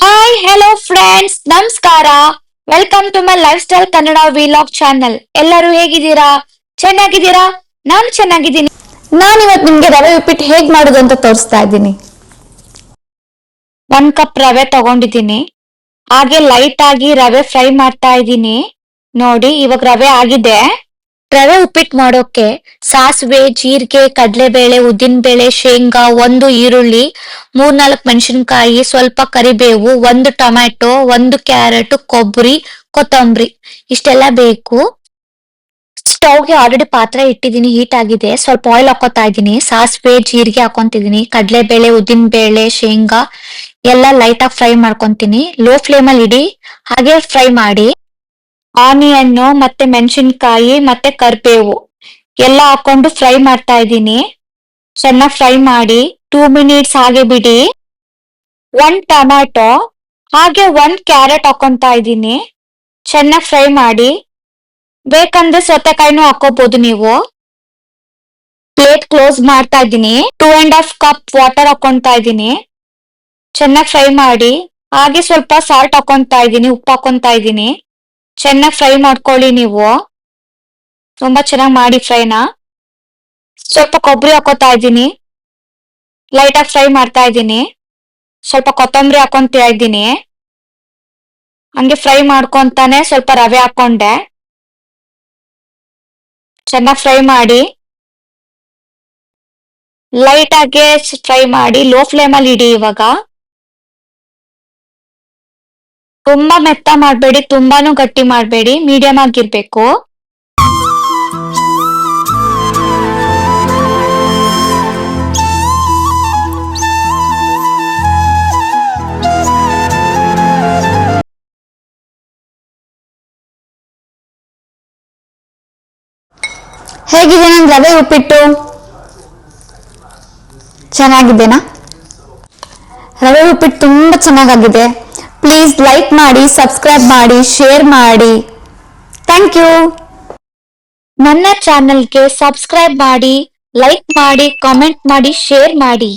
Hi hello friends ನಮಸ್ಕಾರ. Welcome to my life style Kannada vlog channel ಎಲ್ಲರೂ ಹೇಗಿದ್ದೀರಾ? ಚೆನ್ನಾಗಿದ್ದೀರಾ? ನಾನು ಚೆನ್ನಾಗಿದ್ದೀನಿ. ನಾನು ಇವತ್ತು ನಿಮ್ಗೆ ರವೆ ಉಪ್ಪಿಟ್ಟು ಹೇಗ್ ಮಾಡೋದು ಅಂತ ತೋರಿಸ್ತಾ ಇದ್ದೀನಿ. ಒಂದ್ ಕಪ್ ರವೆ ತಗೊಂಡಿದ್ದೀನಿ. ಹಾಗೆ ಲೈಟ್ ಆಗಿ ರವೆ ಫ್ರೈ ಮಾಡ್ತಾ ಇದ್ದೀನಿ. ನೋಡಿ, ಇವಾಗ ರವೆ ಆಗಿದೆ. ರವೆ ಉಪ್ಪಿಟ್ಟು ಮಾಡೋಕೆ ಸಾಸಿವೆ, ಜೀರಿಗೆ, ಕಡಲೆಬೇಳೆ, ಉದ್ದಿನಬೇಳೆ, ಶೇಂಗಾ, ಒಂದು ಈರುಳ್ಳಿ, ಮೂರ್ನಾಲ್ಕು ಮೆಣಸಿನ್ಕಾಯಿ, ಸ್ವಲ್ಪ ಕರಿಬೇವು, ಒಂದು ಟೊಮ್ಯಾಟೊ, ಒಂದು ಕ್ಯಾರೆಟ್, ಕೊಬ್ಬರಿ, ಕೊತ್ತಂಬರಿ. ಇಷ್ಟೆಲ್ಲ ಬೇಕು. ಸ್ಟವ್ಗೆ ಆಲ್ರೆಡಿ ಪಾತ್ರೆ ಇಟ್ಟಿದ್ದೀನಿ, ಹೀಟ್ ಆಗಿದೆ. ಸ್ವಲ್ಪ ಆಯಿಲ್ ಹಾಕೋತಾ ಇದ್ದೀನಿ. ಸಾಸಿವೆ, ಜೀರಿಗೆ ಹಾಕೊಂತಿದ್ದೀನಿ. ಕಡಲೆಬೇಳೆ, ಉದ್ದಿನಬೇಳೆ, ಶೇಂಗಾ, ಎಲ್ಲ ಲೈಟಾಗಿ ಫ್ರೈ ಮಾಡ್ಕೊತೀನಿ. ಲೋ ಫ್ಲೇಮ್ ಅಲ್ಲಿ ಇಡಿ. ಹಾಗೆ ಫ್ರೈ ಮಾಡಿ. ಆನಿಯನ್ನು ಮತ್ತೆ ಮೆಣಸಿನ್ಕಾಯಿ ಮತ್ತೆ ಕರ್ಬೇವು ಎಲ್ಲ ಹಾಕೊಂಡು ಫ್ರೈ ಮಾಡ್ತಾ ಇದ್ದೀನಿ. ಚೆನ್ನಾಗಿ ಫ್ರೈ ಮಾಡಿ ಟೂ ಮಿನಿಟ್ಸ್ ಹಾಗೆ ಬಿಡಿ. ಒನ್ ಟೊಮ್ಯಾಟೊ ಹಾಗೆ ಒಂದ್ ಕ್ಯಾರೆಟ್ ಹಾಕೊತಾ ಇದ್ದೀನಿ. ಚೆನ್ನಾಗಿ ಫ್ರೈ ಮಾಡಿ. ಬೇಕಂದ್ರೆ ಸೌತೆಕಾಯಿನೂ ಹಾಕೋಬಹುದು ನೀವು. ಪ್ಲೇಟ್ ಕ್ಲೋಸ್ ಮಾಡ್ತಾ ಇದ್ದೀನಿ. Two and half cup water ಹಾಕೊತಾ ಇದ್ದೀನಿ. ಚೆನ್ನಾಗಿ ಫ್ರೈ ಮಾಡಿ. ಹಾಗೆ ಸ್ವಲ್ಪ ಸಾಲ್ಟ್ ಹಾಕೊತಾ ಇದ್ದೀನಿ, ಉಪ್ಪು ಹಾಕೊತಾ ಇದ್ದೀನಿ. ಚೆನ್ನಾಗಿ ಫ್ರೈ ಮಾಡ್ಕೊಳ್ಳಿ ನೀವು. ತುಂಬಾ ಚೆನ್ನಾಗಿ ಮಾಡಿ ಫ್ರೈನ ಸ್ವಲ್ಪ ಕೊಬ್ಬರಿ ಹಾಕೋತಾ ಇದ್ದೀನಿ. ಲೈಟಾಗಿ ಫ್ರೈ ಮಾಡ್ತಾ ಇದ್ದೀನಿ. ಸ್ವಲ್ಪ ಕೊತ್ತಂಬರಿ ಹಾಕೊಂತಾ ಇದ್ದೀನಿ. ಹಂಗೆ ಫ್ರೈ ಮಾಡ್ಕೊಂತಾನೆ ಸ್ವಲ್ಪ ರವೆ ಹಾಕೊಂಡೆ. ಚೆನ್ನಾಗಿ ಫ್ರೈ ಮಾಡಿ. ಲೈಟಾಗೆ ಫ್ರೈ ಮಾಡಿ. ಲೋ ಫ್ಲೇಮಲ್ಲಿ ಇಡಿ ಇವಾಗ. ತುಂಬಾ ಮೆತ್ತ ಮಾಡಬೇಡಿ, ತುಂಬಾನು ಗಟ್ಟಿ ಮಾಡಬೇಡಿ ಮೀಡಿಯಂ ಆಗಿರ್ಬೇಕು. ಹೇಗಿದೆ ನನ್ ರವೆ ಉಪ್ಪಿಟ್ಟು? ಚೆನ್ನಾಗಿದೆನಾ ರವೆ ಉಪ್ಪಿಟ್ಟು ತುಂಬಾ ಚೆನ್ನಾಗಾಗಿದೆ. ಪ್ಲೀಸ್ ಲೈಕ್ ಮಾಡಿ ಸಬ್ಸ್ಕ್ರೈಬ್ ಮಾಡಿ ಶೇರ್ ಮಾಡಿ. ಥ್ಯಾಂಕ್ ಯು ನನ್ನ ಚಾನೆಲ್ಗೆ ಸಬ್ಸ್ಕ್ರೈಬ್ ಮಾಡಿ ಲೈಕ್ ಮಾಡಿ ಕಾಮೆಂಟ್ ಮಾಡಿ ಶೇರ್ ಮಾಡಿ.